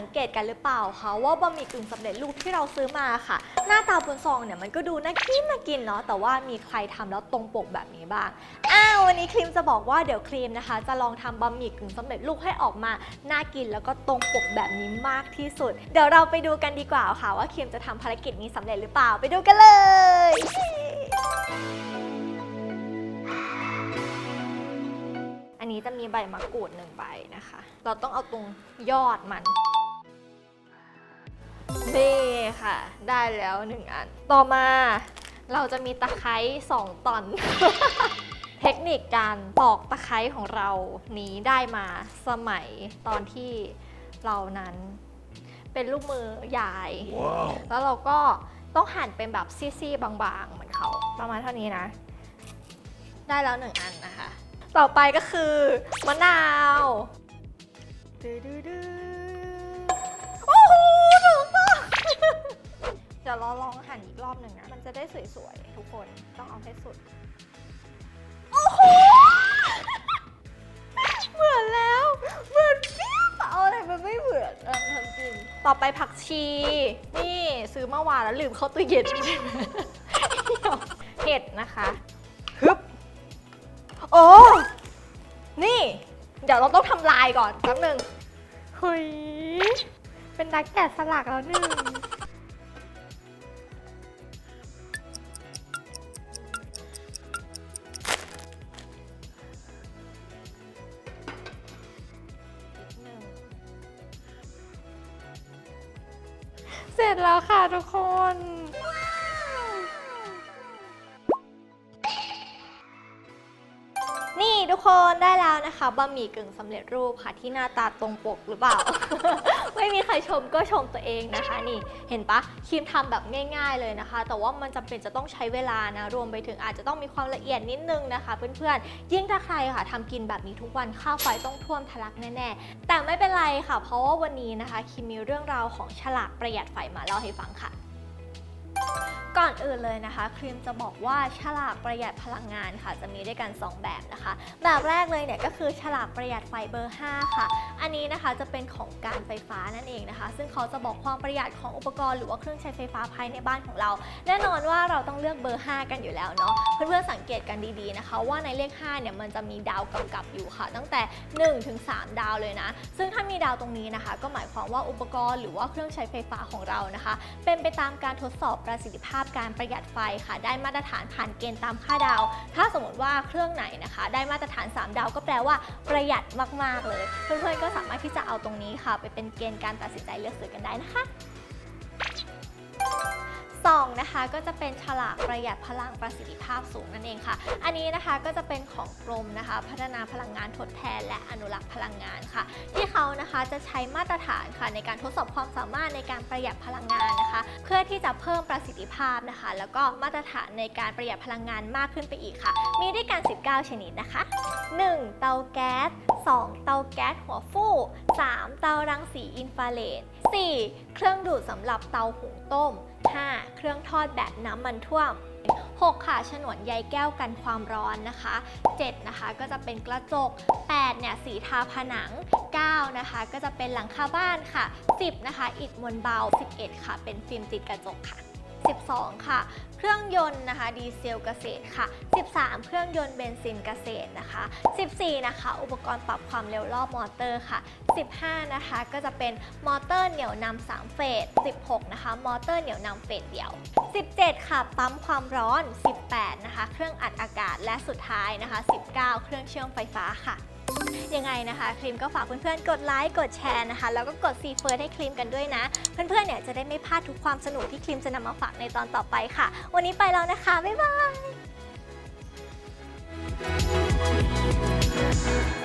สังเกตกันหรือเปล่าคะว่าบะหมี่กึ่งสำเร็จรูปที่เราซื้อมาค่ะ หน้าตาบนซองเนี่ยมันก็ดูน่ากินน่ากินเนาะแต่ว่ามีใครทำแล้วตรงปกแบบนี้บ้างอ้าววันนี้ครีมจะบอกว่าเดี๋ยวครีมนะคะ จะลองทำบะหมี่กึ่งสำเร็จรูปให้ออกมาน่ากินแล้วก็ตรงปกแบบนี้มากที่สุด เดี๋ยวเราไปดูกันดีกว่าค่ะ ว่าครีมจะทำภารกิจนี้สำเร็จหรือเปล่าไปดูกันเลยอันนี้จะมีใบมะกรูดหนึ่งใบนะคะ เราต้องเอาตรงยอดมัน นี่ค่ะ ได้แล้วหนึ่งอัน ต่อมาเราจะมีตะไคร้สองตอน เทคนิคการปอกตะไคร้ของเรานี้ได้มาสมัยตอนที่เรานั้นเป็นลูกมือยาย Wow. แล้วเราก็ต้องหั่นเป็นแบบซี่ๆบางๆ เหมือนเขาประมาณเท่านี้นะ ได้แล้วหนึ่งอันนะคะ ต่อไปก็คือมะนาวดูดู ดี๋ยวเราลองหั่นอีกรอบหนึ่งนะ มันจะได้สวยๆ ทุกคนต้องเอาให้สุด โอ้โห เหมือนแล้ว เหมือนเปี้ยบเอาอะไรมันไม่เหมือนอะทำจริง ต่อไปผักชี นี่ซื้อเมื่อวานแล้วลืมเข้าตู้เย็นเห็ดนะคะฮึบโอ้นี่ เดี๋ยวเราต้องทำลายก่อนแป๊บหนึ่งเฮ้ยเป็นนักแกะสลักแล้วหนึ่ง เสร็จแล้วค่ะทุกค คนได้แล้วนะคะบะหมี่กึ่งสำเร็จรูปค่ะที่หน้าตาตรงปกหรือเปล่า ไม่มีใครชมก็ชมตัวเองนะคะนี่เห็นปะครีมทำแบบง่ายๆเลยนะคะ แต่ว่ามันจำเป็นจะต้องใช้เวลานะรวมไปถึงอาจจะต้องมีความละเอียดนิดนึงนะคะเพื่อนๆยิ่งถ้าใครค่ะทำกินแบบนี้ทุกวันค่าไฟต้องท่วมทะลักแน่ๆแต่ไม่เป็นไรค่ะ เพราะว่าวันนี้นะคะคิมมีเรื่องราวของฉลากประหยัดไฟมาเล่าให้ฟังค่ะ ก่อนอื่นเลยนะคะ ครีมจะบอกว่าฉลากประหยัดพลังงานค่ะจะมีด้วยกัน 2 แบบนะคะ แบบแรกเลยเนี่ยก็คือฉลากประหยัดไฟเบอร์ 5 ค่ะ อันนี้นะคะจะเป็นของการไฟฟ้านั่นเองนะคะ ซึ่งเขาจะบอกความประหยัดของอุปกรณ์หรือว่าเครื่องใช้ไฟฟ้าภายในบ้านของเรา แน่นอนว่าเราต้องเลือกเบอร์ 5 กันอยู่แล้วเนาะเพื่อนๆสังเกตกันดีๆนะคะ ว่าในเลข5เนี่ยมันจะมีดาวกำกับอยู่ค่ะ ตั้งแต่1ถึง3ดาวเลยนะ ซึ่งถ้ามีดาวตรงนี้นะคะ ก็หมายความว่าอุปกรณ์หรือว่าเครื่องใช้ไฟฟ้าของเรานะคะ เป็นไปตามการทดสอบประสิทธิภาพการประหยัดไฟค่ะ ได้มาตรฐานผ่านเกณฑ์ตามค่าดาว ถ้าสมมติว่าเครื่องไหนนะคะ ได้มาตรฐาน 3 ดาว ก็แปลว่าประหยัดมากๆเลย เพื่อนๆก็สามารถที่จะเอาตรงนี้ค่ะ ไปเป็นเกณฑ์การตัดสินใจเลือกซื้อกันได้นะคะ สองนะคะก็จะเป็นฉลากประหยัดพลังประสิทธิภาพสูงนั่นเองค่ะ อันนี้นะคะก็จะเป็นของกรมนะคะ พัฒนาพลังงานทดแทน และอนุรักษ์พลังงานค่ะ ที่เขานะคะจะใช้มาตรฐานค่ะในการทดสอบความสามารถในการประหยัดพลังงานนะคะ เพื่อที่จะเพิ่มประสิทธิภาพนะคะ แล้วก็มาตรฐานในการประหยัดพลังงานมากขึ้นไปอีกค่ะ มีด้วยกัน 19 ชนิดนะคะ 1. เตาแก๊ส 2. เตาแก๊สหัวฟู่ 3. เตารังสีอินฟราเรด 4. เครื่องดูดสำหรับเตาหุงต้ม 5. เครื่องทอดแบบน้ำมันท่วม 6. ค่ะฉนวนใยแก้วกันความร้อนนะคะ 7. นะคะก็จะเป็นกระจก 8. เนี่ยสีทาผนัง 9. นะคะก็จะเป็นหลังคาบ้านค่ะ 10. นะคะอิฐมวลเบา 11. ค่ะ เป็นฟิล์มติดกระจกค่ะ 12 ค่ะ เครื่องยนต์นะคะดีเซลเกษตรค่ะ 13 เครื่องยนต์เบนซินเกษตรนะคะ 14 นะคะ อุปกรณ์ปรับความเร็วรอบมอเตอร์ค่ะ 15 นะคะ ก็จะเป็นมอเตอร์เหนี่ยวนำ3เฟส 16 นะคะ มอเตอร์เหนี่ยวนำเฟสเดียว 17 ค่ะ ปั๊มความร้อน 18 นะคะ เครื่องอัดอากาศและสุดท้ายนะคะ 19 เครื่องเชื่อมไฟฟ้าค่ะ ยังไงนะคะครีมก็ฝากเพื่อนๆกดไลค์กดแชร์นะคะ แล้วก็กดซีเฟิร์ให้ครีมกันด้วยนะ เพื่อนๆเนี่ยจะได้ไม่พลาดทุกความสนุกที่ครีมจะนำมาฝากในตอนต่อไปค่ะ วันนี้ไปแล้วนะคะ บ๊ายบาย